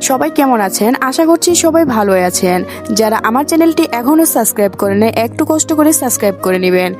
সবাই কেমন আছেন? আশা করছি সবাই ভালো আছেন। যারা আমার চ্যানেলটি এখনও সাবস্ক্রাইব করে নেয় একটু কষ্ট করে সাবস্ক্রাইব করে নেবেন।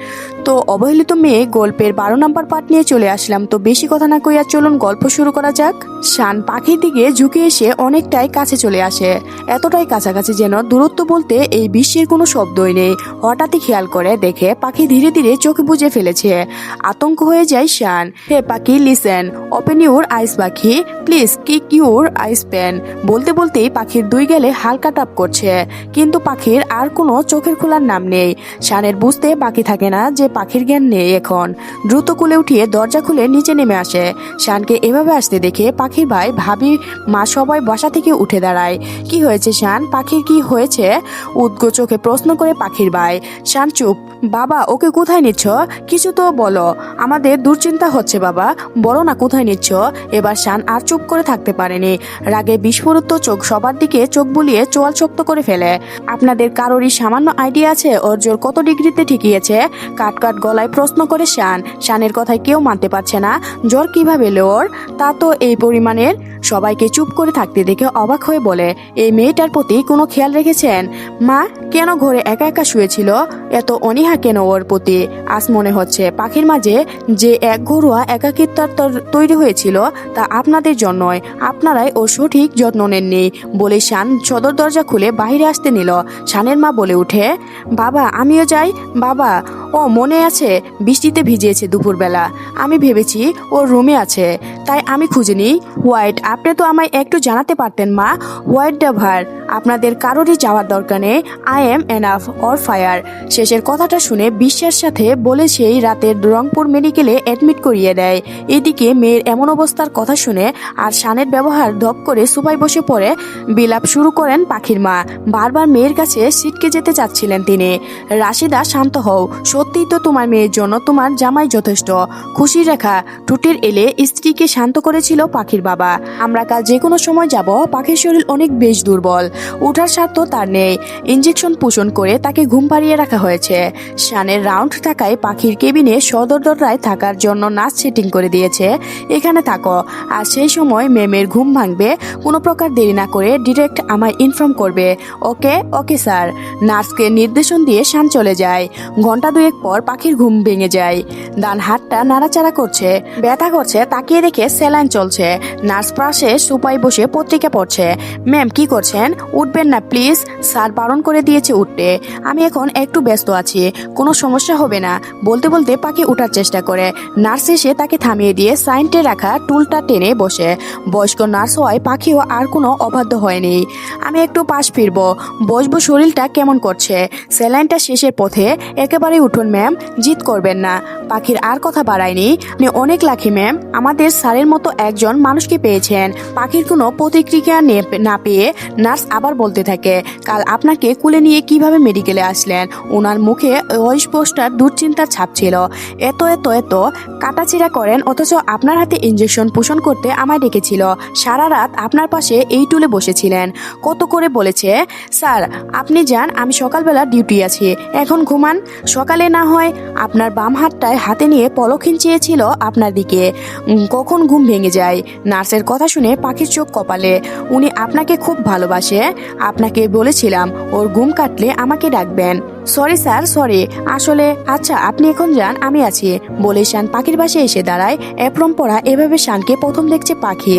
তো অবহেলিত মেয়ে গল্পের বারো নম্বর পার্ট নিয়ে চলে আসলাম। তো বেশি কথা না কইয়া চলুন গল্প শুরু করা যাক। শান পাখির দিকে ঝুঁকে এসে অনেকটাই কাছে চলে আসে। এতটাই কাছাকাছি যেন দূরত্ব বলতে এই বিশ্বের কোনো শব্দই নেই। হঠাৎই খেয়াল করে, দেখে পাখি ধীরে ধীরে চোখ বুঝে ফেলেছে। আতঙ্ক হয়ে যায় শান। হে পাখি লিসেন ওপেন ইউর আইস পাখি। Please kick your eyes pen বলতে বলতেই পাখির দুই গেলে হালকা টাপ করছে। কিন্তু পাখির আর কোনো চোখের খোলার নাম নেই। শানের বুঝতে বাকি থাকে না যে পাখির জ্ঞান নেই এখন। দ্রুত কুলে উঠিয়ে দরজা খুলে নিচে নেমে আসে। শানকে এভাবে আসতে দেখে পাখির ভাই ভাবি, মা সবাই বাসা থেকে উঠে দাঁড়ায়। কি হয়েছে শান? পাখির কি হয়েছে? উদ্গো চোখে প্রশ্ন করে পাখির ভাই, শান চুপ। বাবা, ওকে কোথায় নিচ্ছ? কিছু তো বলো। আমাদের দুশ্চিন্তা হচ্ছে বাবা। বলো না কোথায় নিচ্ছ? এবার শান আর চুপ করে থাকতে পারেনি। রাগে বিস্ফোরিত চোখ সবার দিকে চোখ বুলিয়ে চোয়াল শক্ত করে ফেলে। আপনাদের কারোরই সামান্য আইডিয়া আছে, ওর জোর কত ডিগ্রিতে ঠিকিয়েছে? কাট কাট গলায় প্রশ্ন করে শান। শানের কথায় কেউ মানতে পারছে না, জ্বর কীভাবে এলো ওর? তা তো এই পরিমাণের। সবাইকে চুপ করে থাকতে দেখে অবাক হয়ে বলে, এই মেয়েটার প্রতি কোনো খেয়াল রেখেছেন? মা, কেন ঘরে একা একা শুয়েছিল? এত অনীহা কেন ওর প্রতি? আজ মনে হচ্ছে পাখির মাঝে যে এক ঘরোয়া একাকিত্ব তৈরি হয়েছিল, তা আপনাদের জন্যই। আপনারাই ও সঠিক যত্ন নেননি। বলে শান সদর দরজা খুলে বাইরে আসতে নিল। শানের মা বলে উঠে বাবা, আমিও যাই। বাবা, ও মনে আছে বৃষ্টিতে ভিজিয়েছে দুপুরবেলা। আমি ভেবেছি ওর রুমে আছে। তাই আমি খুঁজিনি। হোয়াইট, আপনি তো আমায় একটু জানাতে পারতেন মা। হোয়াইট ডাভার আপনাদের কারোরই যাওয়ার দরকার নেই। I am enough or fire শেষের কথাটা শুনে বিশ্বের সাথে বলে সেই রাতের রংপুর মেডিকেলে অ্যাডমিট করিয়ে দেয়। এদিকে মেয়ের এমন অবস্থার কথা শুনে আর শানের ব্যবহার ধপ করে সুপাই বসে পড়ে। বিলাপ শুরু করেন পাখির মা। বারবার মেয়ের কাছে সিটকে যেতে চাচ্ছিলেন তিনি। রাশিদা, শান্ত হও। সত্যিই তো তোমার মেয়ের জন্য তোমার জামাই যথেষ্ট। খুশি রেখা টুটির এলে স্ত্রীকে শান্ত করেছিল পাখির বাবা। আমরা কাল যে কোনো সময় যাব, পাখির শরীর অনেক বেশ দুর্বল। ওঠার স্বার্থ তার নেই। ইঞ্জেকশন পোষণ করে তাকে ঘুম পাড়িয়ে রাখা হয়েছে। শানের রাউন্ড থাকায় পাখির কেবিনে সদরদরায় থাকার জন্য নাচ সেটিং করে দিয়েছে। এখানে থাকো। আর সেই সময় মেমের ঘুম ভাঙবে। কোনো প্রকার দেরি না করে ডিরেক্ট আমায় ইনফর্ম করবে। ওকে? Okay, sir. নার্সকে নির্দেশন দিয়ে শান চলে যায়। ঘণ্টা দুয়েক পর পাখির ঘুম ভেঙে যায়। ডান হাতটা নাড়াচাড়া করছে। ব্যথা করছে, তাকিয়ে দেখে স্যালাইন চলছে। নার্স পাশে সুপাই বসে পত্রিকা পড়ছে। ম্যাম, কি করছেন? উঠবেন না, প্লিজ। স্যার বারণ করে দিয়েছে উঠতে। আমি এখন একটু ব্যস্ত আছি, কোনো সমস্যা হবে না। বলতে বলতে পাখি ওঠার চেষ্টা করে। নার্স এসে তাকে থামিয়ে দিয়ে সাইন্টে রাখা টুলটা টেনে বসে। বয়স্ক নার্স হওয়ায় পাখিও আর কোনো অবাধ্য হয়নি। আমি একটু পাশ ফিরবো। বসবো শরীরটা কেমন করছে? স্যালাইনটা শেষের পথে একেবারেই উঠুন, ম্যাম। জিত করবেন না। পাখির আর কথা বাড়ায়নি। অনেক লাখি ম্যাম। আমাদের স্যারের মতো একজন মানুষকে পেয়েছেন। পাখির কোনো প্রতিক্রিয়া না পেয়ে নার্স আবার বলতে থাকে, কাল আপনাকে কুলে নিয়ে কীভাবে মেডিকেলে আসলেন? ওনার মুখে অস্পষ্টার দুশ্চিন্তার ছাপ ছিল। এত এত এত কাটাচিরা করেন, অথচ আপনার হাতে ইঞ্জেকশন পোষণ করতে আমায় ডেকেছিল। সারা রাত আপনার পাশে এই টুলে বসেছিলেন। কত করে বলেছে, স্যার, আপনি যান, আমি সকালবেলা ডিউটি আছি। এখন ঘুমান। সকালে না হয় আপনার বাম হাতটায় হাতে নিয়ে পলখিন চেয়েছিল আপনার দিকে। কখন ঘুম ভেঙে যায়? নার্সের কথা শুনে পাখির চোখ কপালে। উনি আপনাকে খুব ভালোবাসে। আপনাকে বলেছিলাম, ওর ঘুম কাটলে আমাকে ডাকবেন। সরি স্যার সরি আসলে আচ্ছা আপনি এখন যান, আমি আছি। বলে শান পাখির বাসে এসে দাঁড়ায়। এফ্রম পড়া এভাবে শানকে প্রথম দেখছে পাখি।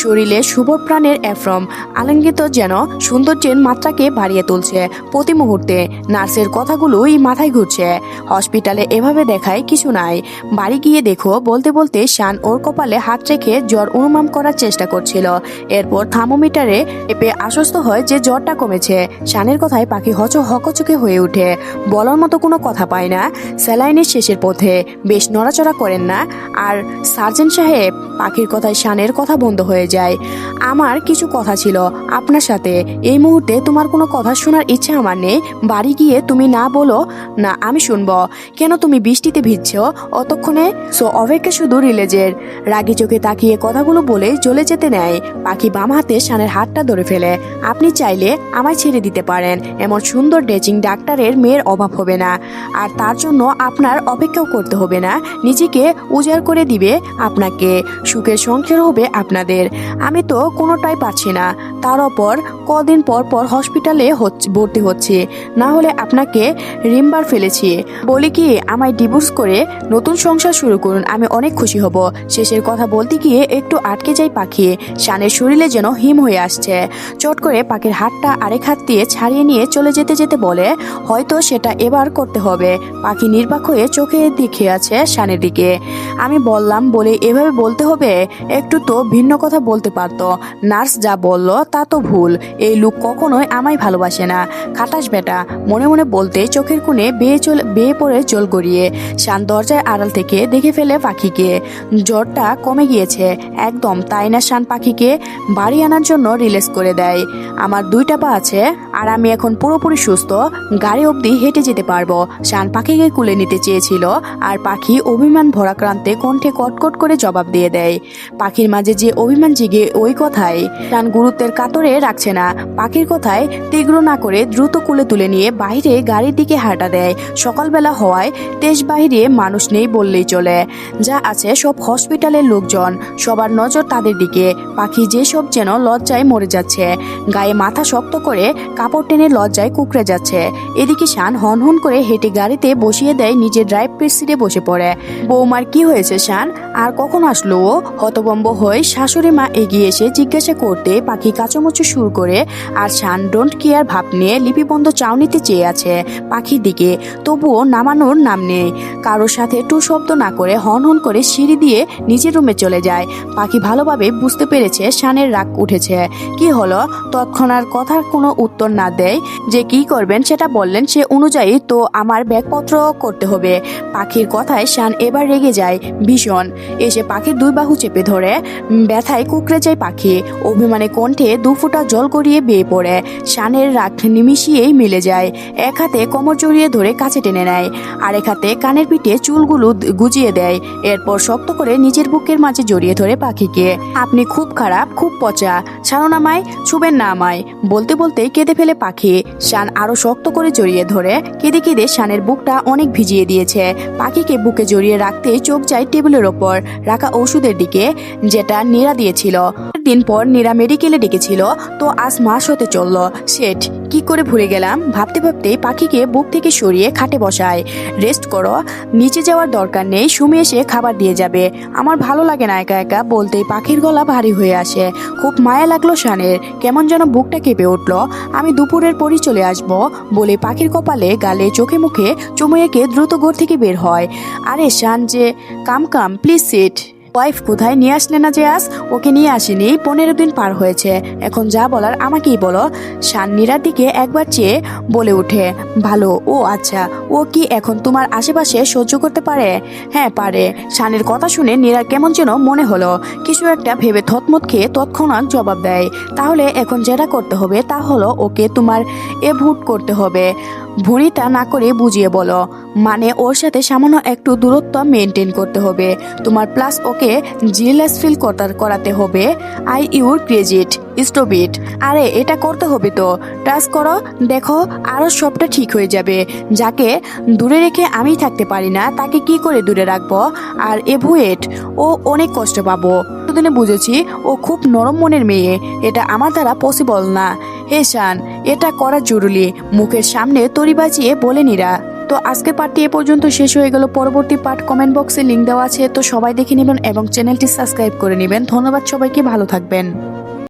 শরীরে শুভ প্রাণের অ্যাফ্রম আলিঙ্গিত যেন সৌন্দর্যের মাত্রাকে বাড়িয়ে তুলছে প্রতি মুহূর্তে। নার্সের কথাগুলোই মাথায় ঘুরছে। হসপিটালে এভাবে দেখায় কিছু নাই। বাড়ি গিয়ে দেখো, বলতে বলতে শান ওর কপালে হাত রেখে জ্বর অনুমান করার চেষ্টা করছিল। এরপর থার্মোমিটারে এপে আশ্বস্ত হয় যে জ্বরটা কমেছে। শানের কথায় পাখি হচ হকচকে হয়ে ওঠে। বলার মতো কোনো কথা পায় না। স্যালাইনের শেষের পথে বেশ নড়াচড়া করেন না আর সার্জন সাহেব পাখির কথায় শানের কথা বন্ধ হয়ে যায়। আমার কিছু কথা ছিল আপনার সাথে। এই মুহূর্তে তোমার কোনো কথা শোনার ইচ্ছা আমার নেই। বাড়ি গিয়ে তুমি না বলো, না আমি শুনব। কেন তুমি বৃষ্টিতে ভিজছ? অতক্ষণে সো অপেক্ষা শুধু রিলেজের। রাগি চোখে তাকিয়ে কথাগুলো বলে চলে যেতে নেয়। পাখি বাম হাতে শানের হাতটা ধরে ফেলে। আপনি চাইলে আমায় ছেড়ে দিতে পারেন। এমন সুন্দর ডেচিং ডাক্তারের মেয়ের অভাব হবে না। আর তার জন্য আপনার অপেক্ষাও করতে হবে না। নিজেকে উজাড় করে দিবে আপনাকে। সুখের সংসার হবে আপনাদের। আমি তো কোনোটাই পাচ্ছি না। তার ওপর কদিন পর পর হসপিটালে ভর্তি হচ্ছে। না হলে আপনাকে রিম্বার ফেলেছি। বলি কি, আমায় ডিভোর্স করে নতুন সংসার শুরু করুন, আমি অনেক খুশি হব। শেষের কথা বলতে গিয়ে একটু আটকে যাই পাখি। শানের শরীরে যেন হিম হয়ে আসছে। চট করে পাখির হাতটা আরেক হাত দিয়ে ছাড়িয়ে নিয়ে চলে যেতে যেতে বলে, হয়তো সেটা এবার করতে হবে। পাখি নির্বাক হয়ে চোখে দেখে আছে শানের দিকে। আমি বললাম, বলে এভাবে বলতে হবে? একটু তো ভিন্ন কথা বলতে পারতো। নার্স যা বলল, তা তো ভুল। এই লোক কখনোই আমায় ভালোবাসে না। খাটাস বেটা, মনে মনে বলতে চোখের কোণে বেয়ে চলে বেয়ে পড়ে চল গড়িয়ে। শান দরজায় আড়াল থেকে দেখে ফেলে পাখিকে। জ্বরটা কমে গিয়েছে। একদম, তাই না শান পাখিকে বাড়ি আনার জন্য রিলিজ করে দেয়। আমার দুইটা পা আছে, আর আমি এখন পুরোপুরি সুস্থ। গাড়ি অবধি হেঁটে যেতে পারব। শান পাখিকে কুলে নিতে চেয়েছিল, আর পাখি অভিমান ভরাক্রান্তে কণ্ঠে কটকট করে জবাব দিয়ে দেয়। পাখির মাঝে যে অভিমান জিগে ওই কথাই। শান গুরুত্বের কাতরে রাখছে না। পাখির কথায় তীব্র না করে দ্রুত কুলে তুলে নিয়ে বাইরে গাড়ির দিকে হাঁটা দেয়। সকালবেলা হওয়ায় দেশ বাইরে মানুষ নেই বললেই চলে। যা আছে সব হসপিটালের লোকজন। সবার নজর তাদের দিকে। পাখি যেসব যেন লজ্জায় মরে যাচ্ছে। গায়ে মাথা শক্ত করে কাপড় টেনে লজ্জায় কুকড়ে যাচ্ছে। এদিকে শান হন হন করে হেঁটে গাড়িতে বসিয়ে দেয় নিজের ড্রাইভ পের সিটে বসে পড়ে। বৌমার কি হয়েছে, শান? আর কখন আসলো ও? হতবম্ব হয়ে শাশুড়ি মা এগিয়ে এসে জিজ্ঞাসা করতে পাখি কাচুমুচু শুরু করে, আর শান ডোন্ট কেয়ার ভাব নিয়ে লিপিবন্ধ চাউনিতে চেয়ে আছে পাখির দিকে। তবুও নামানোর নাম নেই। কারোর সাথে টু শব্দ না করে হন হন করে সিঁড়ি দিয়ে নিজের রুমে চলে যায়। পাখি ভালোভাবে বুঝতে পেরেছে শানের রাগ উঠেছে। কি হলো? তৎক্ষণাৎ কথার কোনো উত্তর না দেয়। যে কি করবেন সেটা বললেন সে অনুযায়ী তো আমার ব্যাগপত্র করতে হবে। পাখির কথায় শান এবার রেগে যায় ভীষণ। এসে পাখির দুই বাহু চেপে ধরে। ব্যথায় কুকড়ে যায় পাখি। অভিমানে কণ্ঠে দু ফোঁটা জল গড়িয়ে বেয়ে পড়ে। শানের রাগ নিমিশিয়েই মিলে যায়। এক হাতে কোমর জড়িয়ে ধরে কাছে টেনে নেয়। আরেক হাতে কানের পিঠে চুলগুলো গুজিয়ে দেয়। এরপর শক্ত করে নিজের বুকের মাঝে জড়িয়ে ধরে পাখিকে। আপনি খুব খারাপ, খুব পচা। ছাড়ো না মায় ছুবেন না, আমায়। বলতে বলতে কেঁদে ফেলে পাখি। শান আরও শক্ত করে জড়িয়ে ধরে কেঁদে কেঁদে শানের বুকটা অনেক ভিজিয়ে দিয়েছে। পাখিকে বুকে জড়িয়ে রাখতে চোখ যায় টেবিলের ওপর। রাখা ওষুধের দিকে, যেটা নীরা দিয়েছিল। দিন পর নীরা মেডিকেলে ডেকেছিল, তো আজ মাস হতে চলল। সেট কি করে ভুলে গেলাম? ভাবতে ভাবতে পাখিকে বুক থেকে সরিয়ে খাটে বসায়। রেস্ট করো, নিচে যাওয়ার দরকার নেই, সুমি এসে খাবার দিয়ে যাবে। আমার ভালো লাগে না একা একা বলতেই পাখির গলা ভারী হয়ে আসে। খুব মায়া লাগল শানের, কেমন যেন বুকটা কেঁপে উঠল। আমি দুপুরের পরই চলে আসব বলে পাখির কপালে গালে চোখে মুখে চুমু এঁকে দ্রুত ঘর থেকে বের হয়। আরে শান যে, come come, please sit wife কোথায় নিয়ে আসলে না যে আজ? ওকে নিয়ে আসেনি পনেরো দিন পার হয়েছে। এখন যা বলার আমাকেই বলো। শান্নিরার দিকে একবার চেয়ে বলে ওঠে, ভালো, ও আচ্ছা ও কি এখন তোমার আশেপাশে সহ্য করতে পারে? হ্যাঁ পারে। শানের কথা শুনে নীরার কেমন যেন মনে হলো। কিছু একটা ভেবে থতমত খেয়ে তৎক্ষণাৎ জবাব দেয়, তাহলে এখন যেটা করতে হবে তা হলো ওকে তোমার এ ভুট করতে হবে। ভুঁড়িটা না করে বুঝিয়ে বলো। মানে ওর সাথে সামান্য একটু দূরত্ব মেনটেন করতে হবে। তোমার প্লাস ওকে জিলেস ফিল করাতে হবে। আই ইউর ক্রেজিট স্টোবিট আরে, এটা করতে হবে তো। টাচ করো, দেখো আরও সবটা ঠিক হয়ে যাবে। যাকে দূরে রেখে আমি থাকতে পারি না, তাকে কি করে দূরে রাখব? আর এভুয়েট ও অনেক কষ্ট পাবো। এতদিনে বুঝেছি ও খুব নরম মনের মেয়ে। এটা আমার দ্বারা পসিবল না। হে শান, এটা করা জরুরি। মুখের সামনে তরি বাজিয়ে বলে নিরা। তো আজকে পার্টটি এ পর্যন্ত শেষ হয়ে গেল। পরবর্তী পার্ট কমেন্ট বক্সে লিঙ্ক দেওয়া আছে। তো সবাই দেখে নেবেন এবং চ্যানেলটি সাবস্ক্রাইব করে নেবেন। ধন্যবাদ সবাইকে, ভালো থাকবেন।